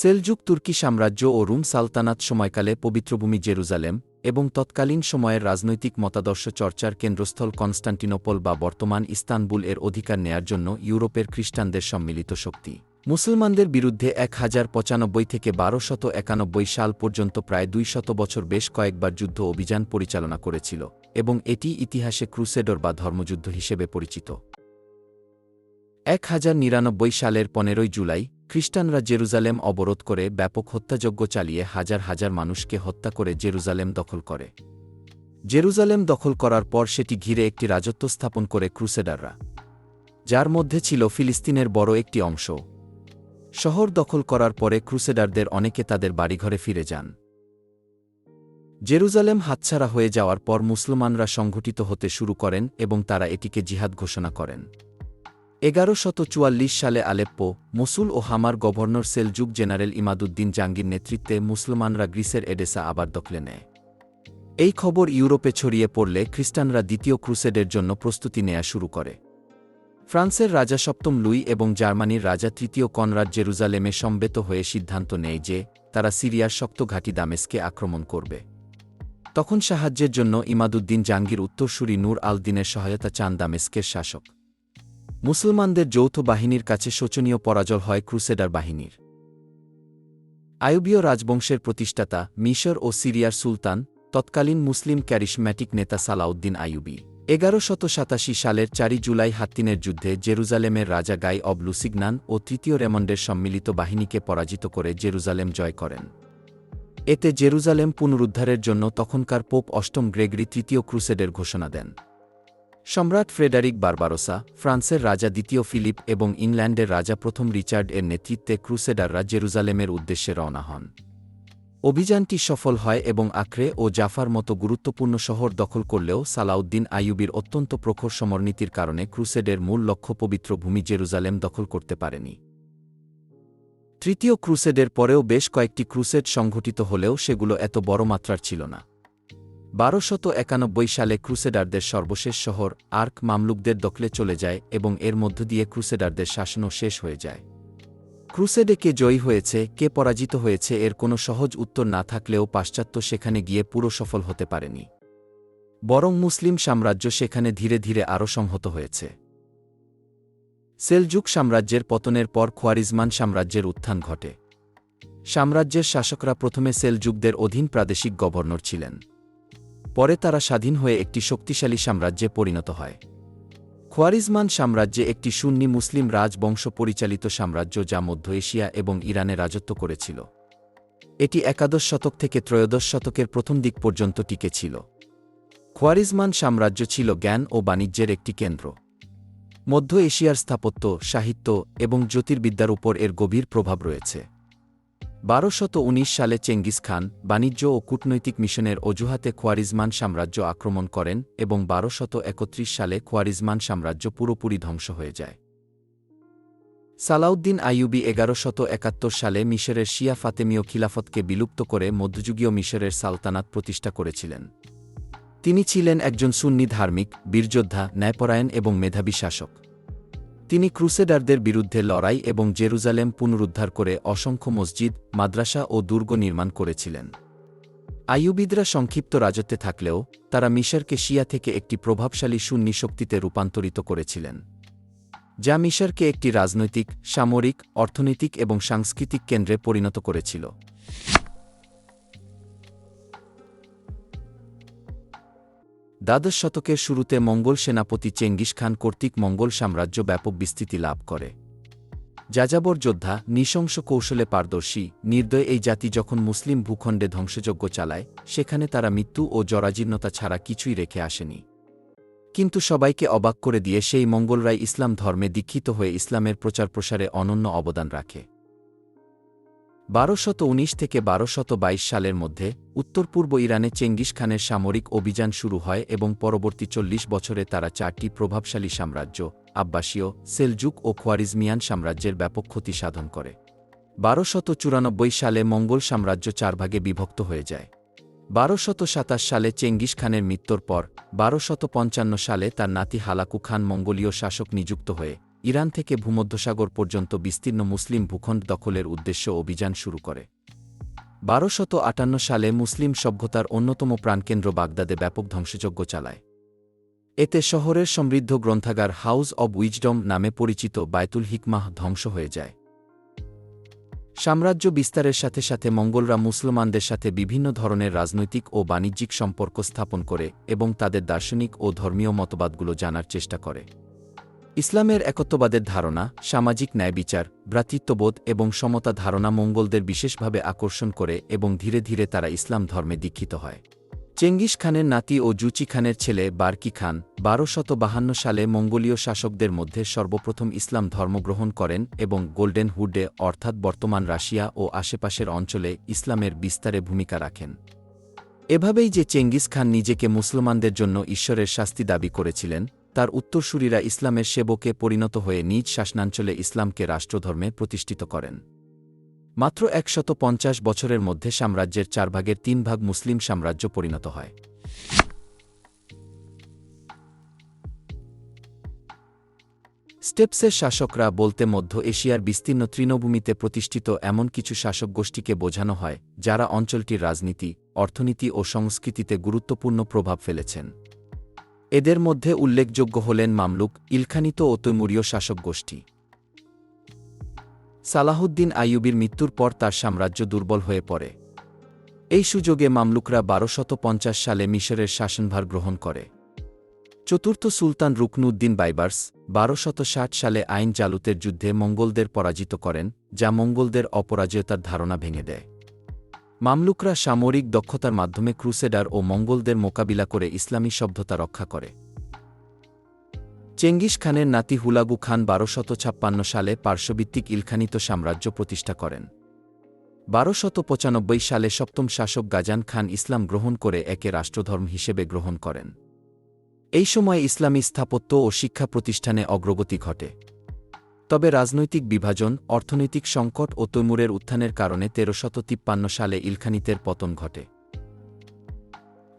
Seljuk তুর্কি সাম্রাজ্য ও room সালতানাত সময়কালে পবিত্রভূমি জেরুজালেম এবং তৎকালীন সময়ের রাজনৈতিক মতাদর্শ চর্চার কেন্দ্রস্থল কনস্টান্টিনোপল বা বর্তমান ইস্তানবুল এর অধিকার নেয়ার জন্য ইউরোপের খ্রিস্টানদের সম্মিলিত শক্তি। মুসলমানদের বিরুদ্ধে এক হাজার পঁচানব্বই থেকে বারো শত একানব্বই সাল পর্যন্ত প্রায় দুই শত বছর বেশ কয়েকবার যুদ্ধ অভিযান পরিচালনা করেছিল এবং এটি ইতিহাসে ক্রুসেডর বা ধর্মযুদ্ধ হিসেবে পরিচিত। এক হাজার নিরানব্বই সালের পনেরোই জুলাই, খ্রিস্টানরা জেরুজালেম অবরোধ করে ব্যাপক হত্যাযজ্ঞ চালিয়ে হাজার হাজার মানুষকে হত্যা করে জেরুজালেম দখল করে। জেরুজালেম দখল করার পর সেটি ঘিরে একটি রাজত্ব স্থাপন করে ক্রুসেডাররা, যার মধ্যে ছিল ফিলিস্তিনের বড় একটি অংশ। শহর দখল করার পরে ক্রুসেডারদের অনেকে তাদের বাড়িঘরে ফিরে যান। জেরুজালেম হাতছাড়া হয়ে যাওয়ার পর মুসলমানরা সংঘটিত হতে শুরু করেন এবং তারা এটিকে জিহাদ ঘোষণা করেন। এগারো শত চুয়াল্লিশ সালে আলেপ্পো, মসুল ও হামার গভর্নর সেলজুক জেনারেল ইমাদুদ্দিন জাঙ্গির নেতৃত্বে মুসলমানরা গ্রিসের এডেসা আবার দখলে নেয়। এই খবর ইউরোপে ছড়িয়ে পড়লে খ্রিস্টানরা দ্বিতীয় ক্রুসেডের জন্য প্রস্তুতি নেয়া শুরু করে। ফ্রান্সের রাজা সপ্তম লুই এবং জার্মানির রাজা তৃতীয় কনরাড জেরুজালেমে সম্বেত হয়ে সিদ্ধান্ত নেয় যে, তারা সিরিয়ার শক্ত ঘাঁটি দামেস্কে আক্রমণ করবে। তখন সাহায্যের জন্য ইমাদুদ্দিন জাঙ্গির উত্তরসূরি নূর আলদিনের সহায়তা চান দামেস্কের শাসক। মুসলমানদের যৌথ বাহিনীর কাছে শোচনীয় পরাজয় হয় ক্রুসেডার বাহিনীর। আয়ুবীয় রাজবংশের প্রতিষ্ঠাতা মিশর ও সিরিয়ার সুলতান, তৎকালীন মুসলিম ক্যারিশম্যাটিক নেতা সালাউদ্দিন আইয়ুবী। এগারো শত সাতাশি সালের চারি জুলাই হাত্তিনের যুদ্ধে জেরুজালেমের রাজা গাই অব লুসিগনান ও তৃতীয় রেমন্ডের সম্মিলিত বাহিনীকে পরাজিত করে জেরুজালেম জয় করেন। এতে জেরুজালেম পুনরুদ্ধারের জন্য তখনকার পোপ অষ্টম গ্রেগরি তৃতীয় ক্রুসেডের ঘোষণা দেন। সম্রাট ফ্রেডারিক বারবারোসা, ফ্রান্সের রাজা দ্বিতীয় ফিলিপ এবং ইংল্যান্ডের রাজা প্রথম রিচার্ড এর নেতৃত্বে ক্রুসেডাররা জেরুজালেমের উদ্দেশ্যে রওনা হন। অভিযানটি সফল হয় এবং আক্রে ও জাফার মতো গুরুত্বপূর্ণ শহর দখল করলেও সালাউদ্দিন আইয়ুবির অত্যন্ত প্রখর সমরনীতির কারণে ক্রুসেডের মূল লক্ষ্য পবিত্র ভূমি জেরুজালেম দখল করতে পারেনি। তৃতীয় ক্রুসেডের পরেও বেশ কয়েকটি ক্রুসেড সংঘটিত হলেও সেগুলো এত বড় মাত্রার ছিল না। বারোশত একানব্বই সালে ক্রুসেডারদের সর্বশেষ শহর আর্ক মামলুকদের দখলে চলে যায় এবং এর মধ্য দিয়ে ক্রুসেডারদের শাসনও শেষ হয়ে যায়। ক্রুসেডে কে জয়ী হয়েছে, কে পরাজিত হয়েছে এর কোনো সহজ উত্তর না থাকলেও পাশ্চাত্য সেখানে গিয়ে পুরো সফল হতে পারেনি। বরং মুসলিম সাম্রাজ্য সেখানে ধীরে ধীরে আরও সংহত হয়েছে। সেলজুক সাম্রাজ্যের পতনের পর খোয়ারিজমান সাম্রাজ্যের উত্থান ঘটে। সাম্রাজ্যের শাসকরা প্রথমে সেলজুকদের অধীন প্রাদেশিক গভর্নর ছিলেন। পরে তারা স্বাধীন হয়ে একটি শক্তিশালী সাম্রাজ্যে পরিণত হয়। খোয়ারিজমান সাম্রাজ্যে একটি সুন্নি মুসলিম রাজবংশ পরিচালিত সাম্রাজ্য যা মধ্য এশিয়া এবং ইরানে রাজত্ব করেছিল। এটি একাদশ শতক থেকে ত্রয়োদশ শতকের প্রথম দিক পর্যন্ত টিকে ছিল। খোয়ারিজমান সাম্রাজ্য ছিল জ্ঞান ও বাণিজ্যের একটি কেন্দ্র। মধ্য এশিয়ার স্থাপত্য, সাহিত্য এবং জ্যোতির্বিদ্যার উপর এর গভীর প্রভাব রয়েছে। বারোশত উনিশ সালে চেঙ্গিস খান বাণিজ্য ও কূটনৈতিক মিশনের অজুহাতে খোয়ারিজমান সাম্রাজ্য আক্রমণ করেন এবং বারোশত একত্রিশ সালে খোয়ারিজমান সাম্রাজ্য পুরোপুরি ধ্বংস হয়ে যায়। সালাউদ্দিন আইয়ুবি এগারোশত একাত্তর সালে মিশরের শিয়া ফাতেমীয় খিলাফতকে বিলুপ্ত করে মধ্যযুগীয় মিশরের সালতানাত প্রতিষ্ঠা করেছিলেন। তিনি ছিলেন একজন সুন্নি ধার্মিক, বীরযোদ্ধা, ন্যায়পরায়ণ এবং মেধাবী শাসক। তিনি ক্রুসেডারদের বিরুদ্ধে লড়াই এবং জেরুজালেম পুনরুদ্ধার করে অসংখ্য মসজিদ, মাদ্রাসা ও দুর্গ নির্মাণ করেছিলেন। আইয়ুবিদরা সংক্ষিপ্ত রাজত্বে থাকলেও, তারা মিশরকে শিয়া থেকে একটি প্রভাবশালী সুন্নি শক্তিতে রূপান্তরিত করেছিলেন। যা মিশরকে একটি রাজনৈতিক, সামরিক, অর্থনৈতিক এবং সাংস্কৃতিক কেন্দ্রে পরিণত করেছিল। দ্বাদশ শতকের শুরুতে মঙ্গল সেনাপতি চেঙ্গিস খান কর্তৃক মঙ্গল সাম্রাজ্য ব্যাপক বিস্তৃতি লাভ করে। যাযাবর যোদ্ধা, নৃশংস কৌশলে পারদর্শী, নির্দয় এই জাতি যখন মুসলিম ভূখণ্ডে ধ্বংসযজ্ঞ চালায়, সেখানে তারা মৃত্যু ও জরাজীর্ণতা ছাড়া কিছুই রেখে আসেনি। কিন্তু সবাইকে অবাক করে দিয়ে সেই মঙ্গলরাই ইসলাম ধর্মে দীক্ষিত হয়ে ইসলামের প্রচার প্রসারে অনন্য অবদান রাখে। বারোশত উনিশ থেকে বারোশত বাইশ সালের মধ্যে, উত্তর পূর্ব ইরানে চেঙ্গিস খানের সামরিক অভিযান শুরু হয় এবং পরবর্তী চল্লিশ বছরে তারা চারটি প্রভাবশালী সাম্রাজ্য, আব্বাসীয়, সেলজুক ও খোয়ারিজমিয়ান সাম্রাজ্যের ব্যাপক ক্ষতি সাধন করে। বারোশত চুরানব্বই সালে মঙ্গল সাম্রাজ্য চার ভাগে বিভক্ত হয়ে যায়। বারোশত সাতাশ সালে চেঙ্গিস খানের মৃত্যুর পর, বারোশত পঞ্চান্ন সালে তার নাতি হালাকু খান মঙ্গোলীয় শাসক নিযুক্ত হয়ে ইরান থেকে ভূমধ্যসাগর পর্যন্ত বিস্তীর্ণ মুসলিম ভূখণ্ড দখলের উদ্দেশ্য অভিযান শুরু করে। বারোশত আটান্ন সালে মুসলিম সভ্যতার অন্যতম প্রাণকেন্দ্র বাগদাদে ব্যাপক ধ্বংসযজ্ঞ চালায়। এতে শহরের সমৃদ্ধ গ্রন্থাগার হাউস অব উইজডম নামে পরিচিত বায়তুল হিকমাহ ধ্বংস হয়ে যায়। সাম্রাজ্য বিস্তারের সাথে সাথে মঙ্গলরা মুসলমানদের সাথে বিভিন্ন ধরনের রাজনৈতিক ও বাণিজ্যিক সম্পর্ক স্থাপন করে এবং তাদের দার্শনিক ও ধর্মীয় মতবাদগুলো জানার চেষ্টা করে। ইসলামের একত্ববাদের ধারণা, সামাজিক ন্যায়বিচার, ভ্রাতৃত্ববোধ এবং সমতা ধারণা মঙ্গলদের বিশেষভাবে আকর্ষণ করে এবং ধীরে ধীরে তারা ইসলাম ধর্মে দীক্ষিত হয়। চেঙ্গিস খানের নাতি ও জুচি খানের ছেলে বার্কি খান বারোশত বাহান্ন সালে মঙ্গোলীয় শাসকদের মধ্যে সর্বপ্রথম ইসলাম ধর্মগ্রহণ করেন এবং গোল্ডেন হুডে অর্থাৎ বর্তমান রাশিয়া ও আশেপাশের অঞ্চলে ইসলামের বিস্তারে ভূমিকা রাখেন। এভাবেই যে চেঙ্গিস খান নিজেকে মুসলমানদের জন্য ঈশ্বরের শাস্তি দাবি করেছিলেন তার উত্তরসূরীরা ইসলামের সেবকে পরিণত হয়ে নিজ শাসনাঞ্চলে ইসলামকে রাষ্ট্রধর্মে প্রতিষ্ঠিত করেন। মাত্র একশত পঞ্চাশ বছরের মধ্যে সাম্রাজ্যের চার ভাগের তিন ভাগ মুসলিম সাম্রাজ্য পরিণত হয়। স্টেপসের শাসকরা বলতে মধ্য এশিয়ার বিস্তীর্ণ তৃণভূমিতে প্রতিষ্ঠিত এমন কিছু শাসক গোষ্ঠীকে বোঝানো হয়, যারা অঞ্চলটির রাজনীতি, অর্থনীতি ও সংস্কৃতিতে গুরুত্বপূর্ণ প্রভাব ফেলেছেন। এদের মধ্যে উল্লেখযোগ্য হলেন মামলুক, ইলখানিত ও তৈমুরীয় শাসক গোষ্ঠী। সালাহুদ্দিন আইয়ুবির মৃত্যুর পর তার সাম্রাজ্য দুর্বল হয়ে পড়ে। এই সুযোগে মামলুকরা বারোশত পঞ্চাশ সালে মিশরের শাসনভার গ্রহণ করে। চতুর্থ সুলতান রুকনুদ্দিন বাইবার্স বারোশত ষাট সালে আইন জালুতের যুদ্ধে মঙ্গলদের পরাজিত করেন, যা মঙ্গলদের অপরাজয়তার ধারণা ভেঙে দেয়। মামলুকরা সামরিক দক্ষতার মাধ্যমে ক্রুসেডার ও মঙ্গলদের মোকাবিলা করে ইসলামী সভ্যতা রক্ষা করে। চেঙ্গিস খানের নাতি হুলাগু খান বারোশত ছাপ্পান্ন সালে পার্শ্বভিত্তিক ইলখানিত সাম্রাজ্য প্রতিষ্ঠা করেন। বারোশত পঁচানব্বই সালে সপ্তম শাসক গাজান খান ইসলাম গ্রহণ করে একে রাষ্ট্রধর্ম হিসেবে গ্রহণ করেন। এই সময় ইসলামী স্থাপত্য ও শিক্ষা প্রতিষ্ঠানে অগ্রগতি ঘটে। তবে রাজনৈতিক বিভাজন, অর্থনৈতিক সংকট ও তৈমুরের উত্থানের কারণে তেরোশত তিপ্পান্ন সালে ইলখানিতের পতন ঘটে।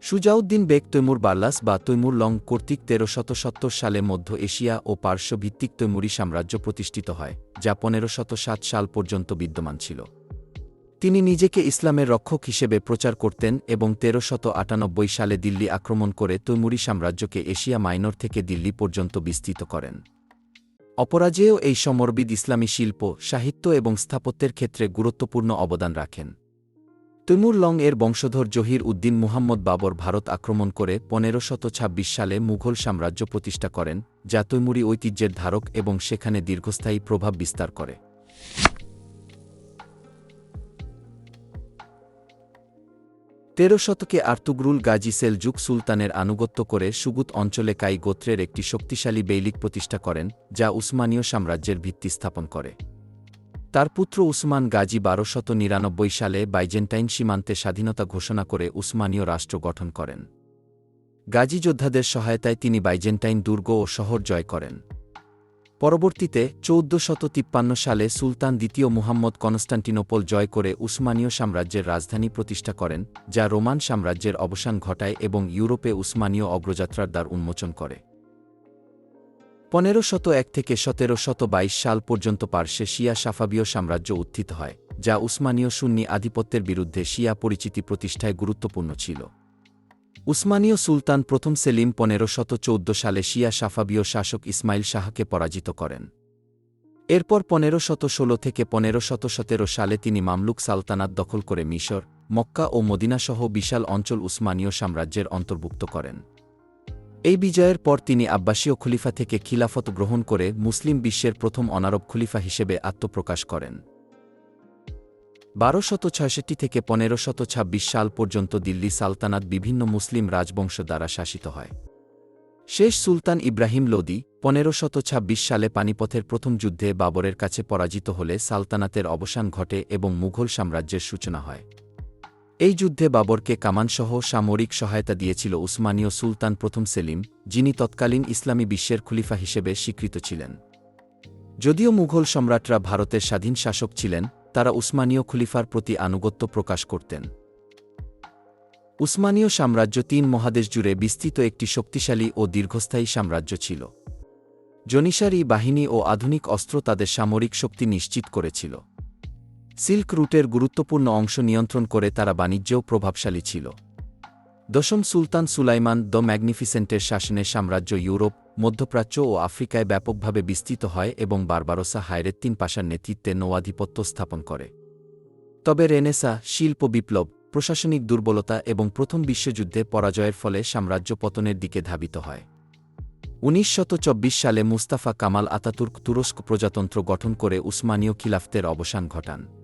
সুজাউদ্দিন বেগ তৈমুর বার্লাস বা তৈমুর লং কর্তৃক তেরোশত সত্তর সালে মধ্য এশিয়া ও পার্শ্বভিত্তিক তৈমুরি সাম্রাজ্য প্রতিষ্ঠিত হয়, যা পনেরোশত সাত সাল পর্যন্ত বিদ্যমান ছিল। তিনি নিজেকে ইসলামের রক্ষক হিসেবে প্রচার করতেন এবং তেরোশত আটানব্বই সালে দিল্লি আক্রমণ করে তৈমুরি সাম্রাজ্যকে এশিয়া মাইনর থেকে দিল্লি পর্যন্ত বিস্তৃত করেন। অপরাজেয় এই সমরবিদ ইসলামী শিল্প, সাহিত্য এবং স্থাপত্যের ক্ষেত্রে গুরুত্বপূর্ণ অবদান রাখেন। তৈমুর লং এর বংশধর জহির উদ্দিন মুহাম্মদ বাবর ভারত আক্রমণ করে পনেরো শত ছাব্বিশ সালে মুঘল সাম্রাজ্য প্রতিষ্ঠা করেন, যা তৈমুরি ঐতিহ্যের ধারক এবং সেখানে দীর্ঘস্থায়ী প্রভাব বিস্তার করে। তেরো শতকে আর্তুগরুল গাজী সেলজুক সুলতানের আনুগত্য করে সুগুত অঞ্চলে কাই গোত্রের একটি শক্তিশালী বেইলিক প্রতিষ্ঠা করেন, যা উসমানীয় সাম্রাজ্যের ভিত্তি স্থাপন করে। তার পুত্র উসমান গাজী বারোশত নিরানব্বই সালে বাইজেন্টাইন সীমান্তে স্বাধীনতা ঘোষণা করে উসমানীয় রাষ্ট্র গঠন করেন। গাজী যোদ্ধাদের সহায়তায় তিনি বাইজেন্টাইন দুর্গ ও শহর জয় করেন। পরবর্তীতে, চৌদ্দশত তিপ্পান্ন সালে সুলতান দ্বিতীয় মুহাম্মদ কনস্টান্টিনোপল জয় করে উসমানীয় সাম্রাজ্যের রাজধানী প্রতিষ্ঠা করেন, যা রোমান সাম্রাজ্যের অবসান ঘটায় এবং ইউরোপে উসমানীয় অগ্রযাত্রার দ্বার উন্মোচন করে। পনেরো শত এক থেকে সতেরো শত বাইশ সাল পর্যন্ত পার্শ্বে শিয়া সাফাবীয় সাম্রাজ্য উত্থিত হয়, যা উসমানীয় সুন্নি আধিপত্যের বিরুদ্ধে শিয়া পরিচিতি প্রতিষ্ঠায় গুরুত্বপূর্ণ ছিল। উসমানীয় সুলতান প্রথম সেলিম পনেরো শত চৌদ্দ সালে শিয়া সাফাবীয় শাসক ইসমাইল শাহকে পরাজিত করেন। এরপর পনেরো শত ষোলো থেকে পনেরো শত সতেরো সালে তিনি মামলুক সালতানাত দখল করে মিশর, মক্কা ও মদিনাসহ বিশাল অঞ্চল উসমানীয় সাম্রাজ্যের অন্তর্ভুক্ত করেন। এই বিজয়ের পর তিনি আব্বাসীয় খলিফা থেকে খিলাফত গ্রহণ করে মুসলিম বিশ্বের প্রথম অনারব খলিফা হিসেবে আত্মপ্রকাশ করেন। বারোশত ছয়ষট্টি থেকে পনেরো শত ছাব্বিশ সাল পর্যন্ত দিল্লি সালতানাত বিভিন্ন মুসলিম রাজবংশ দ্বারা শাসিত হয়। শেষ সুলতান ইব্রাহিম লোদি পনেরো শত ছাব্বিশ সালে পানিপথের প্রথম যুদ্ধে বাবরের কাছে পরাজিত হলে সালতানাতের অবসান ঘটে এবং মুঘল সাম্রাজ্যের সূচনা হয়। এই যুদ্ধে বাবরকে কামানসহ সামরিক সহায়তা দিয়েছিল উসমানীয় সুলতান প্রথম সেলিম, যিনি তৎকালীন ইসলামী বিশ্বের খলিফা হিসেবে স্বীকৃত ছিলেন। যদিও মুঘল সম্রাটরা ভারতের স্বাধীন শাসক ছিলেন তারা উসমানীয় খলিফার প্রতি আনুগত্য প্রকাশ করতেন। উসমানীয় সাম্রাজ্য তিন মহাদেশ জুড়ে বিস্তৃত একটি শক্তিশালী ও দীর্ঘস্থায়ী সাম্রাজ্য ছিল। জনিসারি বাহিনী ও আধুনিক অস্ত্র তাদের সামরিক শক্তি নিশ্চিত করেছিল। সিল্ক রুটের গুরুত্বপূর্ণ অংশ নিয়ন্ত্রণ করে তারা বাণিজ্যেও প্রভাবশালী ছিল। দশম সুলতান সুলাইমান দ্য ম্যাগনিফিসেন্টের শাসনে সাম্রাজ্য ইউরোপ মধ্যপ্রাচ্য ও আফ্রিকায় ব্যাপকভাবে বিস্তৃত হয় এবং বারবারোসা হায়রেত্তিন পাশার নেতৃত্বে নৌআধিপত্য স্থাপন করে। তবে রেনেসা, শিল্প বিপ্লব, প্রশাসনিক দুর্বলতা এবং প্রথম বিশ্বযুদ্ধে পরাজয়ের ফলে সাম্রাজ্য পতনের দিকে ধাবিত হয়। উনিশ সালে মুস্তাফা কামাল আতাতুর্ক তুরস্ক প্রজাতন্ত্র গঠন করে উসমানীয় খিলাফতের অবসান ঘটান।